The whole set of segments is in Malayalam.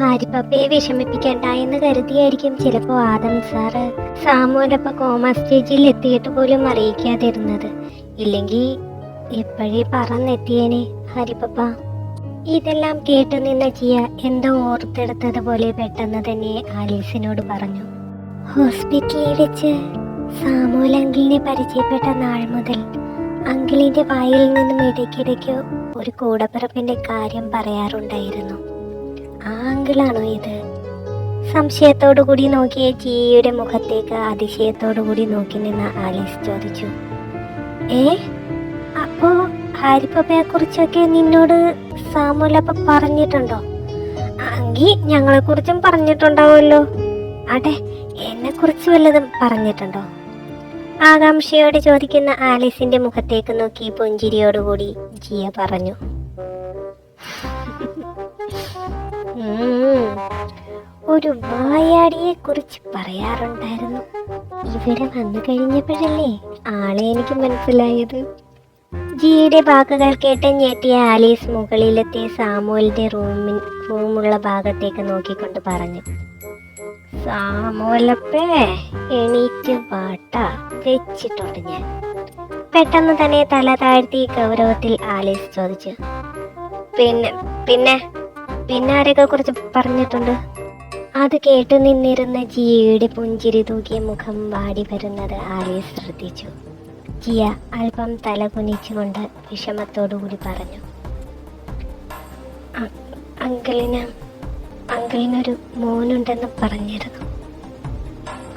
ഹാരിപ്പപ്പയെ വിഷമിപ്പിക്കണ്ട എന്ന് കരുതിയായിരിക്കും ചിലപ്പോൾ ആദം സാറ് സാമൂലപ്പ കോമ സ്റ്റേജിൽ എത്തിയിട്ട് പോലും അറിയിക്കാതിരുന്നത്. ഇല്ലെങ്കിൽ എപ്പോഴേ പറന്നെത്തിയേനെ ഹരിപ്പപ്പ? ഇതെല്ലാം കേട്ടു നിന്ന ജിയ എന്തോ ഓർത്തെടുത്തതുപോലെ പെട്ടെന്ന് തന്നെ ആലീസിനോട് പറഞ്ഞു. ഹോസ്പിറ്റലിൽ വെച്ച് സാമൂൽ അങ്കിളിനെ പരിചയപ്പെട്ട നാൾ മുതൽ അങ്കിളിന്റെ വായിൽ നിന്നും ഇടയ്ക്കിടയ്ക്ക് ഒരു കൂടപ്പിറപ്പിന്റെ കാര്യം പറയാറുണ്ടായിരുന്നു. ആ അങ്കിളാണോ ഇത്? സംശയത്തോടു കൂടി നോക്കിയ ജിയുടെ മുഖത്തേക്ക് അതിശയത്തോടു കൂടി നോക്കി നിന്ന ആലീസ് ചോദിച്ചു. ഏ? അപ്പോ ഹാരിപ്പപ്പയെ കുറിച്ചൊക്കെ നിന്നോട് സാമുലപ്പ പറഞ്ഞിട്ടുണ്ടോ? അങ്കി ഞങ്ങളെ കുറിച്ചും പറഞ്ഞിട്ടുണ്ടാവുമല്ലോ. അതെ എന്നെ കുറിച്ച് വല്ലതും പറഞ്ഞിട്ടുണ്ടോ? ആകാംക്ഷയോടെ ചോദിക്കുന്ന ആലീസിന്റെ മുഖത്തേക്ക് നോക്കി പുഞ്ചിരിയോടുകൂടി ജിയ പറഞ്ഞു. ഒരു വായാടിയെ കുറിച്ച് പറയാറുണ്ടായിരുന്നു. ഇവിടെ വന്നു കഴിഞ്ഞപ്പോഴല്ലേ ആളെ എനിക്ക് മനസ്സിലായത്. ജിയുടെ വാക്കുകൾ കേട്ട് ഞെട്ടിയ ആലീസ് മുകളിലെത്തിയ സാമുവലിന്റെ റൂമിൻ റൂമുള്ള ഭാഗത്തേക്ക് നോക്കിക്കൊണ്ട് പറഞ്ഞു. സാമോലപ്പേ എണീറ്റ് വാട്ട വെച്ചിട്ടുണ്ട് ഞാൻ. പെട്ടെന്ന് തന്നെ തല താഴ്ത്തി ഗൗരവത്തിൽ ആലീസ് ചോദിച്ചു. പിന്നെ പിന്നെ പിന്നെ ആരെയൊക്കെ കുറിച്ച് പറഞ്ഞിട്ടുണ്ട്? അത് കേട്ടു നിന്നിരുന്ന ജിയയുടെ പുഞ്ചിരി തൂക്കിയ മുഖം വാടി വരുന്നത് ആലീസ് ശ്രദ്ധിച്ചു? ജിയ അല്പം തല കുനിച്ചുകൊണ്ട് വിഷമത്തോടുകൂടി പറഞ്ഞു. "അ- അങ്കിളിന് അങ്കിളിനൊരു മോനുണ്ടെന്ന് പറഞ്ഞിരുന്നു.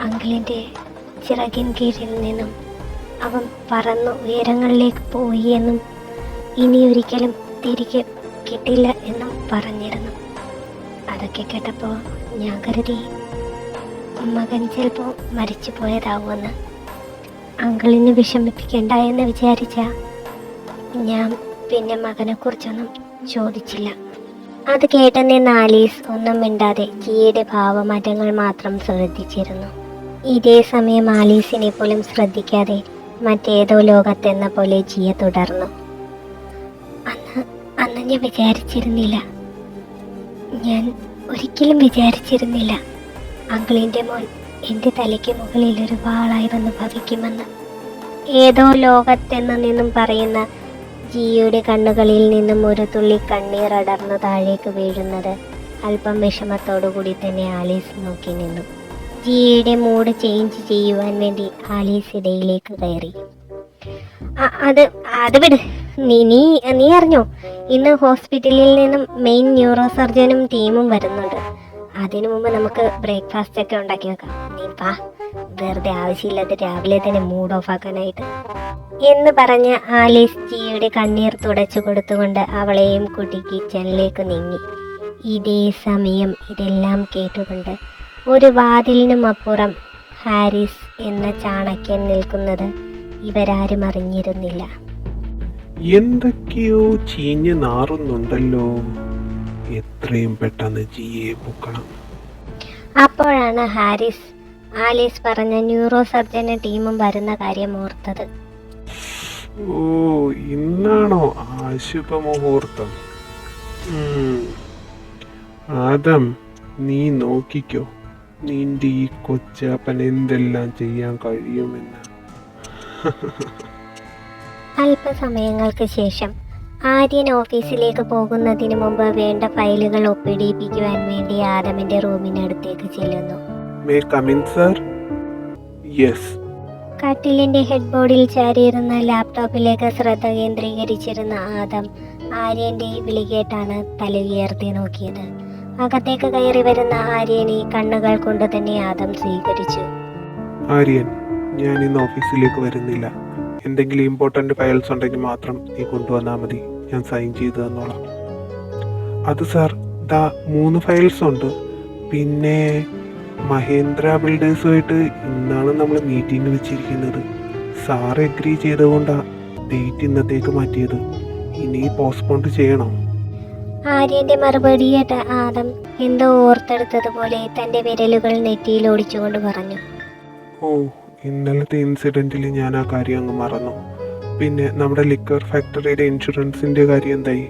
അങ്കിളിന്റെ ചിറകിൻ കീഴിൽ നിന്നും അവൻ പറന്ന് ഉയരങ്ങളിലേക്ക് പോയി എന്നും ഇനി ഒരിക്കലും തിരികെ കിട്ടില്ല എന്നും പറഞ്ഞിരുന്നു. അതൊക്കെ കേട്ടപ്പോൾ ഞാൻ കരുതി മകൻ ചിലപ്പോൾ മരിച്ചു പോയതാവുമെന്ന് അങ്കിളിനെ വിഷമിപ്പിക്കേണ്ട എന്ന് വിചാരിച്ച ഞാൻ പിന്നെ മകനെക്കുറിച്ചൊന്നും ചോദിച്ചില്ല. അത് കേട്ടെന്നെ നാലീസ് ഒന്നും മിണ്ടാതെ ജിയുടെ ഭാവമാറ്റങ്ങൾ മാത്രം ശ്രദ്ധിച്ചിരുന്നു. ഇതേ സമയം ആലീസിനെ പോലും ശ്രദ്ധിക്കാതെ മറ്റേതോ ലോകത്തെന്ന പോലെ ജിയ തുടർന്നു. അന്ന് ഞാൻ വിചാരിച്ചിരുന്നില്ല. ഞാൻ ഒരിക്കലും വിചാരിച്ചിരുന്നില്ല. അങ്കിളിന്റെ മോൻ എന്റെ തലയ്ക്ക് മുകളിൽ ഒരു വാളായി വന്ന് ഭവിക്കുമെന്ന്. ഏതോ ലോകത്തെന്ന് നിന്നും പറയുന്ന ജിയുടെ കണ്ണുകളിൽ നിന്നും ഒരു തുള്ളി കണ്ണീർ അടർന്നു താഴേക്ക് വീഴുന്നത് അല്പം വിഷമത്തോടു കൂടി തന്നെ ആലീസ് നോക്കി നിന്നു. ജിയുടെ മൂഡ് ചേഞ്ച് ചെയ്യുവാൻ വേണ്ടി ആലീസ് ഇടയിലേക്ക് കയറി. അത് അത് വിട്. നീ നീ നീ അറിഞ്ഞോ? ഇന്ന് ഹോസ്പിറ്റലിൽ നിന്നും മെയിൻ ന്യൂറോ സർജനും ടീമും വരുന്നുണ്ട്. അതിനു മുമ്പ് നമുക്ക് ബ്രേക്ക്ഫാസ്റ്റ് ഒക്കെ ഉണ്ടാക്കി വെക്കാം. നീ വാ. വെറുതെ ആവശ്യമില്ലാത്ത രാവിലെ തന്നെ മൂഡ് ഓഫ് ആക്കാനായിട്ട്. എന്ന് പറഞ്ഞ് ആലീസ് ജിയുടെ കണ്ണീർ തുടച്ചു കൊടുത്തുകൊണ്ട് അവളെയും കുട്ടി കിച്ചണിലേക്ക് നീങ്ങി. ഇതേ സമയം ഇതെല്ലാം കേട്ടുകൊണ്ട് ഒരു വാതിലിനും അപ്പുറം ഹാരിസ് എന്ന ചാണക്യൻ നിൽക്കുന്നത് ഇവരാരും അറിഞ്ഞിരുന്നില്ല. എന്തൊക്കെയോ ചീഞ്ഞ് നാറുന്നുണ്ടല്ലോ. എത്രയും പെട്ടെന്ന് ജിയെ പൂക്കണം. അപ്പോഴാണ് ഹാരിസ് ആലീസ് പറഞ്ഞ ന്യൂറോ സർജന് ടീമും വരുന്ന കാര്യം ഓർത്തത്. ഓ ഇന്നാണോ ആശുഭമുഹൂർത്തം. ആദം നീ നോക്കിക്കോ. നിന്റെ ഈ കൊച്ചാപ്പൻ എന്തെല്ലാം ചെയ്യാൻ കഴിയുമെന്ന്. അല്പസമയങ്ങൾക്ക് ശേഷം ആര്യൻ ഓഫീസിലേക്ക് പോകുന്നതിന് മുമ്പ് വേണ്ട ഫയലുകൾ ഒപ്പിടിയിപ്പിക്കുവാൻ വേണ്ടി ആദമിന്റെ റൂമിനടുത്തേക്ക് ചെല്ലുന്നു. കട്ടിലിന്റെ ഹെഡ്ബോർഡിൽ ചാരിയിരുന്ന ലാപ്ടോപ്പിലേക്ക് ശ്രദ്ധ കേന്ദ്രീകരിച്ചിരുന്ന ആദം ആര്യന്റെ വിളി കേട്ടാണ് തല ഉയർത്തി നോക്കിയത്. അകത്തേക്ക് കയറി വരുന്ന ആര്യനെ കണ്ണുകൾ കൊണ്ട് തന്നെ ആദം സ്വീകരിച്ചു. ആര്യൻ ഞാൻ ഇന്ന് ഓഫീസിലേക്ക് വരുന്നില്ല. എന്തെങ്കിലും ഇമ്പോർട്ടന്റ് ഫയൽസ് ഉണ്ടെങ്കിൽ മാത്രം നീ കൊണ്ടുവന്നാൽ മതി. ഞാൻ സൈൻ ചെയ്തു തന്നോളാം. അത് സാർ ദാ മൂന്ന് ഫയൽസ് ഉണ്ട്. പിന്നെ മഹേന്ദ്ര ബിൽഡേഴ്സുമായിട്ട് ഇന്നാണ് നമ്മൾ മീറ്റിംഗ് വെച്ചിരിക്കുന്നത്. സാർ എഗ്രി ചെയ്തുകൊണ്ടാണ് ഡേറ്റ് ഇന്നത്തേക്ക് മാറ്റിയത്. ഇനി പോസ്റ്റ്പോണ്ട് ചെയ്യണോ. ആര്യന്റെ മറുപടി കേട്ട ആദം എന്തോ ഓർത്തെടുത്തതുപോലെ തന്റെ വിരലുകൾ നെറ്റിയിൽ ഓടിച്ചുകൊണ്ട് പറഞ്ഞു. ഓ ഇന്നലത്തെ ഇൻസിഡന്റിൽ ഞാൻ ആ കാര്യം അങ്ങ് മറന്നു. പിന്നെ നമ്മുടെ ലിക്കർ ഫാക്ടറിയുടെ ഇൻഷുറൻസിന്റെ കാര്യം എന്തായി?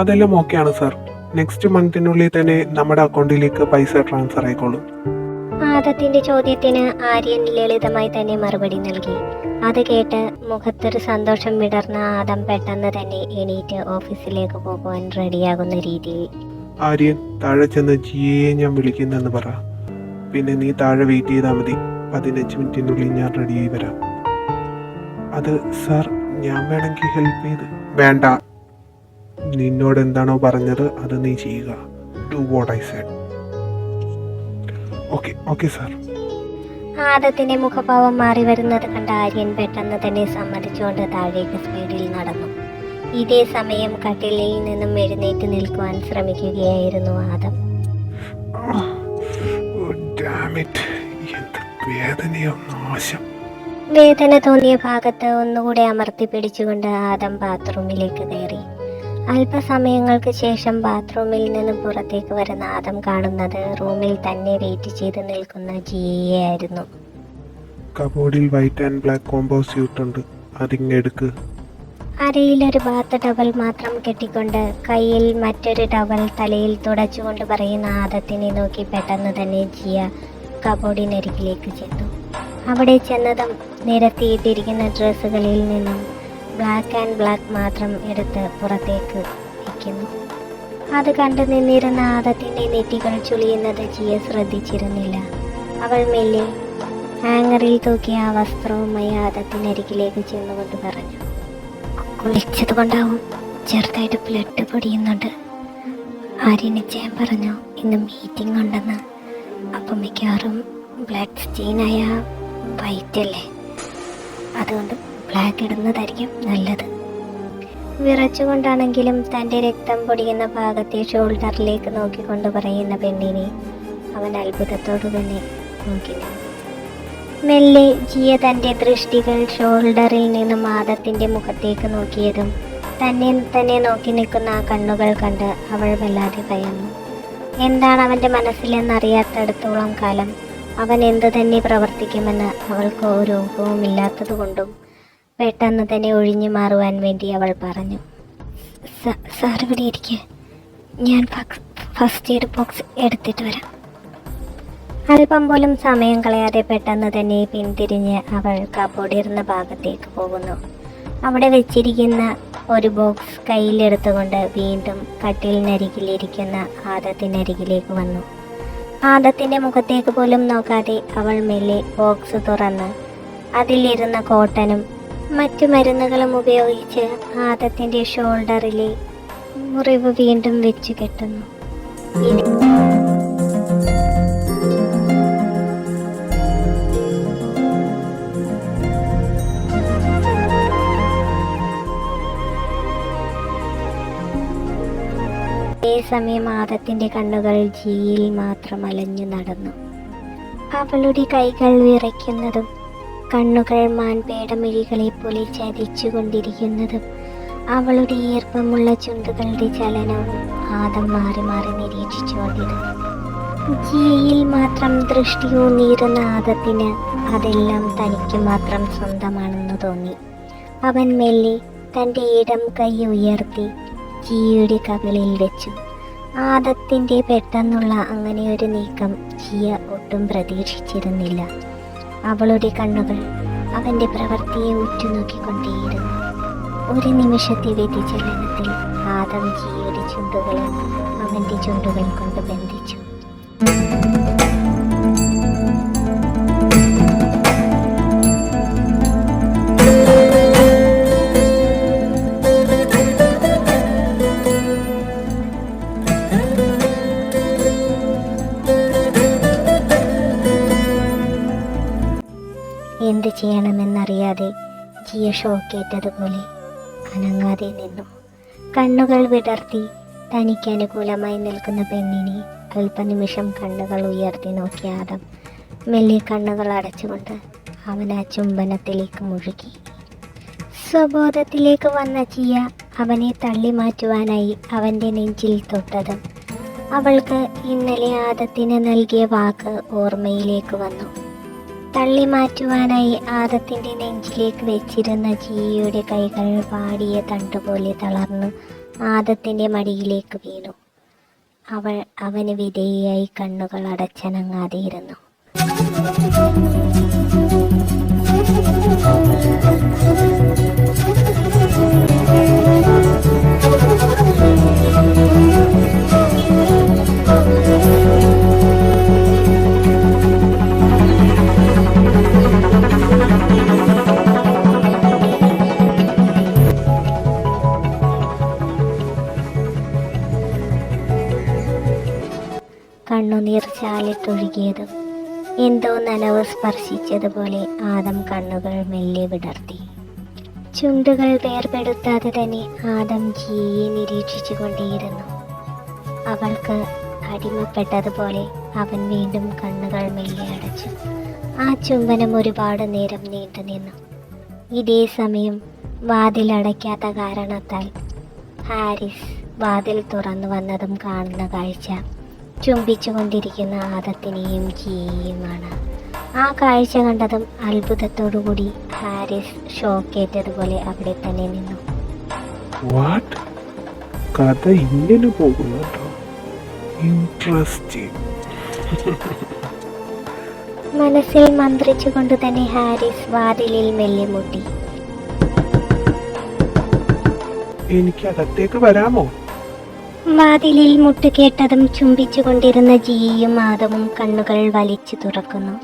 അതെല്ലാം ഓക്കെയാണ് സാർ നെക്സ്റ്റ് മന്തിനുള്ളിൽ തന്നെ നമ്മുടെ അക്കൗണ്ടിലേക്ക് പൈസ ട്രാൻസ്ഫർ ആയിക്കോളും. ആദത്തിന്റെ ചോദ്യത്തിന് ആര്യൻ ലളിതമായി തന്നെ മറുപടി നൽകി. അത് കേട്ട് മുഖത്തൊരു സന്തോഷം വിടർന്ന ആദം പെട്ടെന്ന് തന്നെ എണീറ്റ് ഓഫീസിലേക്ക് പോകുവാൻ റെഡിയാകുന്ന രീതി ആര്യൻ താഴെ ചെന്ന് ജിയെ ഞാൻ വിളിക്കുന്നെന്ന് പറ. പിന്നെ നീ താഴെ വെയിറ്റ് ചെയ്താൽ മതി. പതിനഞ്ച് മിനിറ്റിനുള്ളിൽ ഞാൻ റെഡിയായി വരാം. അത് സാർ ഞാൻ വേണമെങ്കിൽ ഹെൽപ്പ് ചെയ്ത്. വേണ്ട. നിന്നോട് എന്താണോ പറഞ്ഞത് അത് നീ ചെയ്യുക. Do what I said. Okay okay sir. ആദത്തിന്റെ മുഖഭാവം മാറി വരുന്നത് കണ്ട ആര്യൻ പെട്ടെന്ന് തന്നെ സമ്മതിച്ചുകൊണ്ട് താഴേക്ക് സ്പീഡിൽ നടന്നു. ഇതേ സമയം കട്ടിലിൽ നിന്നും എഴുന്നേറ്റ് നിൽക്കുവാൻ ശ്രമിക്കുകയായിരുന്നു ആദം. എന്ത് വേദനയോ നാശം? വേദന തോന്നിയ ഭാഗത്ത് ഒന്നുകൂടെ അമർത്തി പിടിച്ചുകൊണ്ട് ആദം ബാത്റൂമിലേക്ക് കയറി. അല്പസമയങ്ങൾക്ക് ശേഷം ബാത്റൂമിൽ നിന്നും പുറത്തേക്ക് വരുന്ന ആദം കാണുന്നത് റൂമിൽ തന്നെ വെയിറ്റ് ചെയ്ത് നിൽക്കുന്ന ജിയെ ആയിരുന്നു. കബോർഡിൽ white and black combo suit ഉണ്ട്. അതിങ്ങെടുക്ക്. അരയിലൊരു ബാത്ത് ടവൽ മാത്രം കെട്ടിക്കൊണ്ട് കയ്യിൽ മറ്റൊരു ടവൽ തലയിൽ തുടച്ചുകൊണ്ട് പറയുന്ന ആദത്തിനെ നോക്കി പെട്ടെന്ന് തന്നെ ജിയ കബോർഡിനരികിലേക്ക് ചെന്നു. അവിടെ ചെന്നതും നിരത്തിയിട്ടിരിക്കുന്ന ഡ്രസ്സുകളിൽ നിന്നും ബ്ലാക്ക് ആൻഡ് ബ്ലാക്ക് മാത്രം എടുത്ത് പുറത്തേക്ക് വയ്ക്കുന്നു. അത് കണ്ടു നിന്നിരുന്ന ആദത്തിന്റെ നെറ്റികൾ ചുളിയുന്നത് ജിയ ശ്രദ്ധിച്ചിരുന്നില്ല. അവൾ മെല്ലെ ഹാങ്ങറിൽ തൂക്കിയ ആ വസ്ത്രവുമായി ആദത്തിനരികിലേക്ക് ചെന്നുകൊണ്ട് പറഞ്ഞു കുളിച്ചത് കൊണ്ടാവും ചെറുതായിട്ട് ബ്ലഡ് പൊടിയുന്നുണ്ട് ആര്യനിച്ചയം പറഞ്ഞു ഇന്ന് മീറ്റിംഗ് ഉണ്ടെന്ന്. അപ്പം മിക്കവാറും ബ്ലാക്ക് സ്റ്റീനായ വൈറ്റ് അല്ലേ അതുകൊണ്ട് ബ്ലാക്ക് ഇടുന്നതായിരിക്കും നല്ലത്. വിറച്ചുകൊണ്ടാണെങ്കിലും തന്റെ രക്തം പൊടിയുന്ന ഭാഗത്തെ ഷോൾഡറിലേക്ക് നോക്കിക്കൊണ്ട് പറയുന്ന പെണ്ണിനെ അവൻ അത്ഭുതത്തോടു തന്നെ നോക്കി. മെല്ലെ ജിയ തന്റെ ദൃഷ്ടികൾ ഷോൾഡറിൽ നിന്നും ആദത്തിന്റെ മുഖത്തേക്ക് നോക്കിയതും തന്നെ തന്നെ നോക്കി നിൽക്കുന്ന ആ കണ്ണുകൾ കണ്ട് അവൾ വല്ലാതെ ഭയന്നു. എന്താണ് അവന്റെ മനസ്സിലെന്നറിയാത്തടത്തോളം കാലം അവൻ എന്തു തന്നെ പ്രവർത്തിക്കുമെന്ന് അവൾക്ക് ഒരു ഊഹവുമില്ലാത്തതുകൊണ്ടും പെട്ടെന്ന് തന്നെ ഒഴിഞ്ഞു മാറുവാൻ വേണ്ടി അവൾ പറഞ്ഞു. "സ- സാർ ഇവിടെ ഇരിക്കുക ഞാൻ ഫസ്റ്റ് എയ്ഡ് ബോക്സ് എടുത്തിട്ട് വരാം. അല്പം പോലും സമയം കളയാതെ പെട്ടെന്ന് തന്നെ പിന്തിരിഞ്ഞ് അവൾ കബോർഡിരുന്ന ഭാഗത്തേക്ക് പോകുന്നു. അവിടെ വെച്ചിരിക്കുന്ന ഒരു ബോക്സ് കയ്യിലെടുത്തുകൊണ്ട് വീണ്ടും കട്ടിലിനരികിലിരിക്കുന്ന ആദത്തിനരികിലേക്ക് വന്നു. ആദത്തിന്റെ മുഖത്തേക്ക് പോലും നോക്കാതെ അവൾ മെല്ലെ ബോക്സ് തുറന്ന് അതിലിരുന്ന കോട്ടനും മറ്റു മരുന്നുകളും ഉപയോഗിച്ച് ആദത്തിന്റെ ഷോൾഡറിലെ മുറിവ് വീണ്ടും വെച്ചു കെട്ടുന്നു. ഇനി അതേസമയം ആദത്തിന്റെ കണ്ണുകൾ ജീയിൽ മാത്രം അലഞ്ഞു നടന്നു. അവളുടെ കൈകൾ വിറയ്ക്കുന്നതും കണ്ണുകൾ മാൻപേടമിഴികളെ പോലെ ചതിച്ചുകൊണ്ടിരിക്കുന്നതും അവളുടെ ഈർപ്പമുള്ള ചുണ്ടുകളുടെ ചലനവും ആദം മാറി മാറി നിരീക്ഷിച്ചുകൊണ്ടിരുന്നു ജിയയിൽ മാത്രം ദൃഷ്ടിയൂന്നിയിരുന്ന ആദത്തിന് അതെല്ലാം തനിക്ക് മാത്രം സ്വന്തമാണെന്ന് തോന്നി. അവൻ മെല്ലെ തന്റെ ഇടം കൈ ഉയർത്തി ജിയുടെ കവിളിൽ വെച്ചു. ആദത്തിന്റെ പെട്ടെന്നുള്ള അങ്ങനെ ഒരു നീക്കം ജിയ ഒട്ടും പ്രതീക്ഷിച്ചിരുന്നില്ല. അവളുടെ കണ്ണുകൾ അവന്റെ പ്രവൃത്തിയെ ഉറ്റുനോക്കിക്കൊണ്ടേയിരുന്നു. ഒരു നിമിഷത്തെ വ്യതിചലനത്തിൽ ആദം ജിയയുടെ ചുണ്ടുകളെ അവന്റെ ചുണ്ടുകൾ കൊണ്ട് ബന്ധിച്ചു. ജിയ ഷോക്കേറ്റതുപോലെ അനങ്ങാതെ നിന്നു. കണ്ണുകൾ വിടർത്തി തനിക്ക് അനുകൂലമായി നിൽക്കുന്ന പെണ്ണിനെ അല്പനിമിഷം കണ്ണുകൾ ഉയർത്തി നോക്കിയ ആദം മെല്ലെ കണ്ണുകൾ അടച്ചുകൊണ്ട് അവൻ ആ ചുംബനത്തിലേക്ക് മുഴുകി. സ്വബോധത്തിലേക്ക് വന്ന ചിയ അവനെ തള്ളി മാറ്റുവാനായി അവന്റെ നെഞ്ചിൽ തൊട്ടത് അവൾക്ക് ഇന്നലെ ആദത്തിന് നൽകിയ വാക്ക് ഓർമ്മയിലേക്ക് വന്നു. തള്ളി മാറ്റുവാനായി ആദത്തിന്റെ നെഞ്ചിലേക്ക് വെച്ചിരുന്ന ജിയയുടെ കൈകൾ പാടിയ തണ്ടുപോലെ തളർന്നു ആദത്തിന്റെ മടിയിലേക്ക് വീണു. അവൾ അവന് വിധേയായി കണ്ണുകൾ അടച്ചനങ്ങാതെയിരുന്നു. കണ്ണുനീർ ചാലിട്ടൊഴുകിയതും എന്തോ നനവ് സ്പർശിച്ചതുപോലെ ആദം കണ്ണുകൾ മെല്ലെ വിടർത്തി. ചുണ്ടുകൾ വേർപെടുത്താതെ തന്നെ ആദം ജിയെ നിരീക്ഷിച്ചു കൊണ്ടേയിരുന്നു അവൾക്ക് അടിമപ്പെട്ടതുപോലെ അവൻ വീണ്ടും കണ്ണുകൾ മെല്ലെ അടച്ചു. ആ ചുംബനം ഒരുപാട് നേരം നീണ്ടു നിന്നു. ഇതേ സമയം വാതിലടയ്ക്കാത്ത കാരണത്താൽ ഹാരിസ് വാതിൽ തുറന്നു വന്നതും കാണുന്ന കാഴ്ച ചുംബിച്ചുകൊണ്ടിരിക്കുന്ന ആദത്തിനെയും ജിയെയുമാണ് ആ കാഴ്ച കണ്ടതും അത്ഭുതത്തോടുകൂടി ഹാരിസ് ഷോക്കേറ്റതുപോലെ അവിടെ തന്നെ നിന്നു. വാട്ട് കഥ ഇങ്ങനെ പോകുന്നു ഇൻട്രസ്റ്റിംഗ് മനസ്സിൽ മന്ത്രിച്ചുകൊണ്ട് തന്നെ ഹാരിസ് വാതിലിൽ മെല്ലെ മുട്ടി. എനിക്ക് അകത്തേക്ക് വരാമോ? വാതിലിൽ മുട്ടുകേട്ടതും ചുംബിച്ചുകൊണ്ടിരുന്ന ജിയും ആദവും കണ്ണുകൾ വലിച്ചു തുറക്കുന്നു.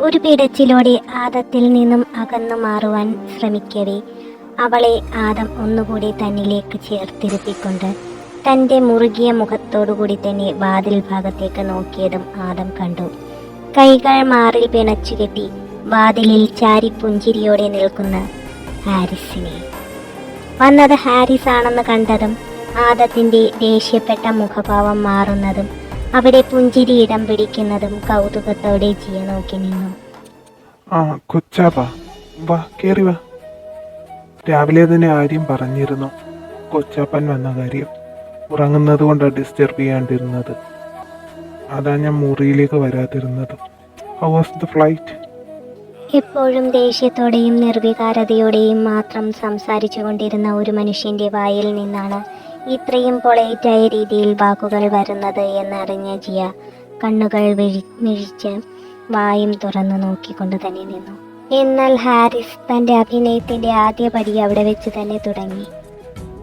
ഒരു പിടച്ചിലോടെ ആദത്തിൽ നിന്നും അകന്നു മാറുവാൻ ശ്രമിക്കവേ അവളെ ആദം ഒന്നുകൂടി തന്നിലേക്ക് ചേർത്തിരുത്തിക്കൊണ്ട് തന്റെ മുറുകിയ മുഖത്തോടുകൂടി തന്നെ വാതിൽ ഭാഗത്തേക്ക് നോക്കിയതും ആദം കണ്ടു. കൈകൾ മാറിൽ പിണച്ചുകെട്ടി വാതിലിൽ ചാരി പുഞ്ചിരിയോടെ നിൽക്കുന്ന ഹാരിസിനെ. വന്നത് ഹാരിസ് ആണെന്ന് കണ്ടതും ആദത്തിന്റെ ദേഷ്യപ്പെട്ട മുഖഭാവം മാറുന്നതും അവിടെ പുഞ്ചിരി ഇടം പിടിക്കുന്നതും കൗതുകത്തോടെ ജിയ നോക്കി നിന്നു. ആ കൊച്ചാപ്പാ വാ. കേറി വാ. രാവിലെ തന്നെ ആര്യം പറഞ്ഞിരുന്നു. കൊച്ചാപ്പൻ വന്ന കാര്യം. ഉറങ്ങുന്നത് കൊണ്ടാണ് ഡിസ്റ്റർബ് ചെയ്യാണ്ടിരുന്നത്. അതാ ഞാൻ മുറിയിലേക്ക് വരാതിരുന്നത്. ഹൗ വാസ് ദ ഫ്ലൈറ്റ് എപ്പോഴും ദേഷ്യത്തോടെയും നിർവികാരതയോടെയും മാത്രം സംസാരിച്ചു കൊണ്ടിരുന്ന ഒരു മനുഷ്യന്റെ വായിൽ നിന്നാണ് ഇത്രയും പൊളൈറ്റായ രീതിയിൽ വാക്കുകൾ വരുന്നത് എന്നറിഞ്ഞ ജിയ കണ്ണുകൾ വിഴി മിഴിച്ച് വായും തുറന്നു നോക്കിക്കൊണ്ട് തന്നെ നിന്നു. എന്നാൽ ഹാരിസ് തന്റെ അഭിനയത്തിന്റെ ആദ്യ പടി അവിടെ വെച്ച് തന്നെ തുടങ്ങി.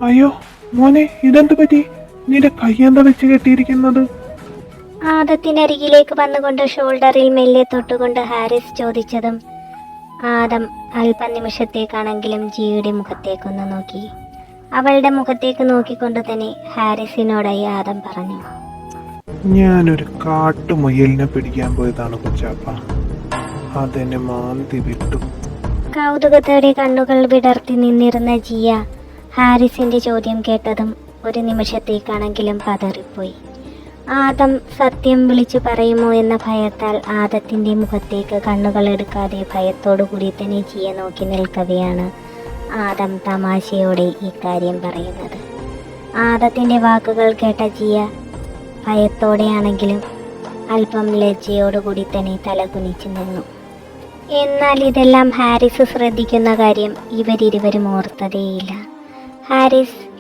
അയ്യോ മോനെ ഇതെന്ത് പറ്റി? നിന്റെ കൈ എന്താ വെച്ച് കെട്ടിയിരിക്കുന്നത്? ആദത്തിനരികിലേക്ക് വന്നുകൊണ്ട് ഷോൾഡറിൽ മെല്ലെ തൊട്ടുകൊണ്ട് ഹാരിസ് ചോദിച്ചതും ആദം അല്പനിമിഷത്തേക്കാണെങ്കിലും ജിയുടെ മുഖത്തേക്കൊന്ന് നോക്കി. അവളുടെ മുഖത്തേക്ക് നോക്കിക്കൊണ്ട് തന്നെ ഹാരിസിനോടായി ആദം പറഞ്ഞു. ഞാനൊരു കാട്ടുമുയലിനെ പിടിക്കാൻ പോയതാണ് കൊച്ചാപ്പ അതെന്നെ മാന്തി വിട്ടു. കൗതുകത്തോടെ കണ്ണുകൾ വിടർത്തി നിന്നിരുന്ന ജിയ ഹാരിസിന്റെ ചോദ്യം കേട്ടതും ഒരു നിമിഷത്തേക്കാണെങ്കിലും പതറിപ്പോയി. ആദം സത്യം വിളിച്ചു പറയുമോ എന്ന ഭയത്താൽ ആദത്തിന്റെ മുഖത്തേക്ക് കണ്ണുകൾ എടുക്കാതെ ഭയത്തോടു കൂടി തന്നെ ജിയ നോക്കി നിൽക്കവെയാണ് ആദം തമാശയോടെ ഇക്കാര്യം പറയുന്നത്. ആദത്തിന്റെ വാക്കുകൾ കേട്ട ജിയ ഭയത്തോടെയാണെങ്കിലും അല്പം ലജ്ജയോടുകൂടി തന്നെ തല തലകുനിച്ചു നിന്നു. എന്നാൽ ഇതെല്ലാം ഹാരിസ് ശ്രദ്ധിക്കുന്ന കാര്യം ഇവരിരുവരും ഓർത്തതേയില്ല. ഹാരിസ്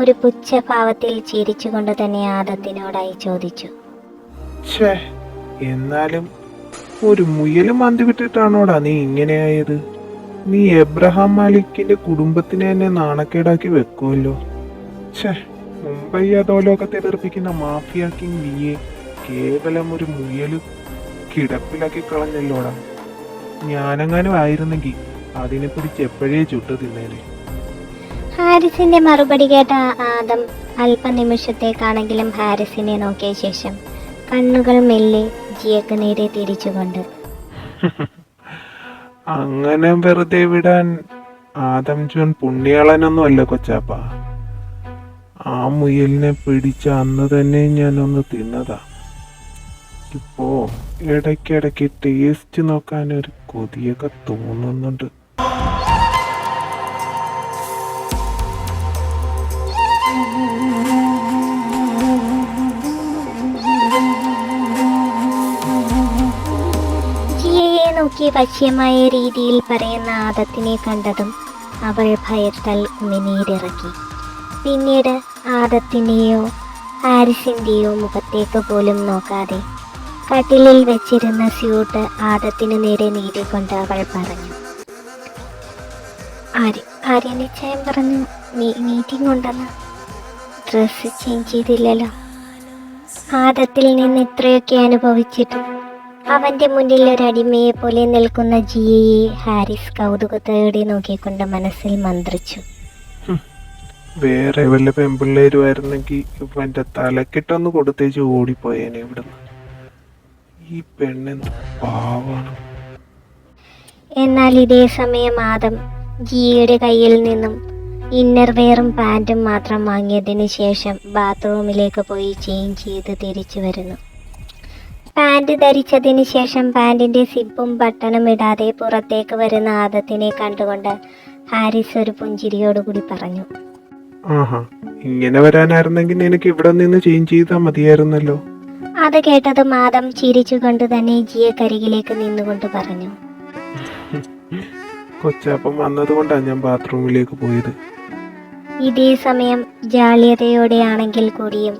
ഒരു പുച്ഛഭാവത്തിൽ ചിരിച്ചുകൊണ്ട് തന്നെ ആദത്തിനോടായി ചോദിച്ചു. എന്നാലും ഒരു മുയലും മന്തി വിട്ടിട്ടാണോടാ നീ ഇങ്ങനെയായത്? നീ എബ്രഹാം മാലിക്കിന്റെ കുടുംബത്തിനെ തന്നെ നാണക്കേടാക്കി വെക്കുമല്ലോ. ഛേ മുംബൈ അധോലോകത്തെ തെറിപ്പിക്കുന്ന മാഫിയ കിങ് നീയെ കേവലം ഒരു മുയൽ കിടപ്പിലാക്കി കളഞ്ഞല്ലോടാ. ഞാനങ്ങാനും ആയിരുന്നെങ്കിൽ അതിനെ പിടിച്ച് എപ്പോഴേ ചുട്ടു തിന്നേനെ. ഹാരിസിന്റെ മറുപടി കേട്ട ആദം അല്പനിമിഷത്തേക്കാണെങ്കിലും ഹാരിസിനെ നോക്കിയ ശേഷം കണ്ണുകൾ മെല്ലെ ജിയക്ക് നേരെ തിരിച്ചുകൊണ്ട്. അങ്ങനെ വെറുതെ വിടാൻ ആദം ജോൺ പുണ്യാളനൊന്നും അല്ല കൊച്ചാപ്പ. ആ മുയലിനെ പിടിച്ച അന്ന് തന്നെ ഞാനൊന്ന് തിന്നതാ. ഇപ്പോ ഇടയ്ക്കിടയ്ക്ക് ടേസ്റ്റ് നോക്കാൻ ഒരു കൊതിയൊക്കെ തോന്നുന്നുണ്ട്. ജിയയെ നോക്കി വശ്യമായ രീതിയിൽ പറയുന്ന ആദത്തിനെ കണ്ടതും അവൾ ഭയത്താൽ ഉമിനീരിറക്കി പിന്നീട് ആദത്തിന്റെയോ ഹാരിസിന്റെയോ മുഖത്തേക്ക് പോലും നോക്കാതെ കട്ടിലിൽ വെച്ചിരുന്ന സ്യൂട്ട് ആദത്തിന് നേരെ നീട്ടിക്കൊണ്ട് അവൾ പറഞ്ഞു. ആര്യ ആര്യ നിശ്ചയം പറഞ്ഞു മീറ്റിംഗ് ഉണ്ടെന്ന്. ഡ്രസ്സ് ചേഞ്ച് ചെയ്തില്ലല്ലോ. ആദത്തിൽ നിന്ന് ഇത്രയൊക്കെ അനുഭവിച്ചിട്ടും അവന്റെ മുന്നിൽ ഒരു അടിമയെ പോലെ നിൽക്കുന്ന ജിയയെ ഹാരിസ് കൗതുകത്തോടെ നോക്കിക്കൊണ്ട് മനസ്സിൽ മന്ത്രിച്ചു. വേറെ വല്ല പെമ്പിള്ളേരുമായിരുന്നെങ്കിൽ ഇവന്റെ തലക്കെട്ടൊന്ന് കൊടുത്തേച്ച് ഓടിപ്പോയേനെ ഇവിടുന്ന്. ഈ പെണ്ണെന്ത് പാവാണ്. എന്നാൽ ഇതേ സമയം ആദം ജിയുടെ കയ്യിൽ നിന്നും ഇന്നർവെയറും പാന്റും മാത്രം വാങ്ങിയതിന് ശേഷം ബാത്റൂമിലേക്ക് പോയി ചേഞ്ച് ചെയ്ത് തിരിച്ചു വരുന്നു. പാന്റ് ധരിച്ചതിന് ശേഷം പാന്റിന്റെ സിപ്പും ബട്ടണും ഇടാതെ പുറത്തേക്ക് വരുന്ന ആദത്തിനെ കണ്ടുകൊണ്ട് ഹാരിസ് ഒരു പുഞ്ചിരിയോടുകൂടി പറഞ്ഞു. ആഹാ ഇങ്ങനെ വരാനായിരുന്നെങ്കിൽ എനിക്ക് ഇവിടെ നിന്ന് ചേഞ്ച് ചെയ്താൽ മതിയായിരുന്നല്ലോ. അത് കേട്ടത് ആദം ചിരിച്ചുകൊണ്ട് തന്നെ ജിയക്കരികിലേക്ക് നിന്നുകൊണ്ട് പറഞ്ഞു. കൊച്ചാപ്പം വന്നതുകൊണ്ടാണ് ഞാൻ ബാത്റൂമിലേക്ക് പോയത്. ഇതേ സമയം ജാള്യതയോടെയാണെങ്കിൽ കൂടിയും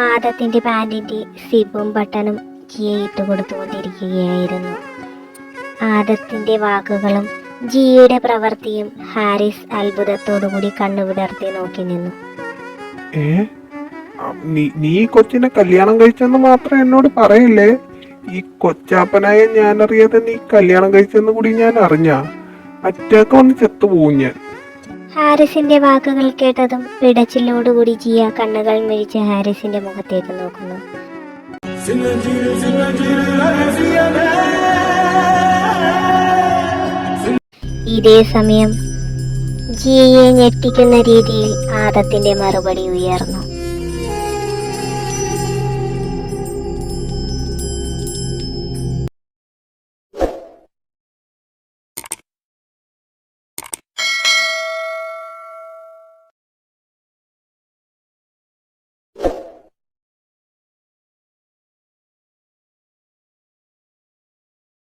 ആദത്തിന്റെ പാൻറിന്റെ സിബും ബട്ടണും ജിയെ ഇട്ടുകൊടുത്തുകൊണ്ടിരിക്കുകയായിരുന്നു ആദത്തിന്റെ വാക്കുകളും ജിയുടെ പ്രവൃത്തിയും ഹാരിസ് അത്ഭുതത്തോടുകൂടി കണ്ണുവിടർത്തി നോക്കി നിന്നു. ഏ? ആ, നീ നീ കൊച്ചിനെ കല്യാണം കഴിച്ചെന്ന് മാത്രം എന്നോട് പറയില്ലേ? ഈ കൊച്ചാപ്പനായ ഞാൻ അറിയാതെ നീ കല്യാണം കഴിച്ചെന്ന് കൂടി ഞാൻ അറിഞ്ഞ. അറ്റാക്ക് വന്ന് ചെത്തുപോകും ഞാൻ. ഹാരിസിന്റെ വാക്കുകൾ കേട്ടതും പിടച്ചിലോടുകൂടി ജിയ കണ്ണുകൾ മിഴിച്ച് ഹാരിസിന്റെ മുഖത്തേക്ക് നോക്കുന്നു. ഇതേ സമയം ജിയെ ഞെട്ടിക്കുന്ന രീതിയിൽ ആദത്തിന്റെ മറുപടി ഉയർന്നു.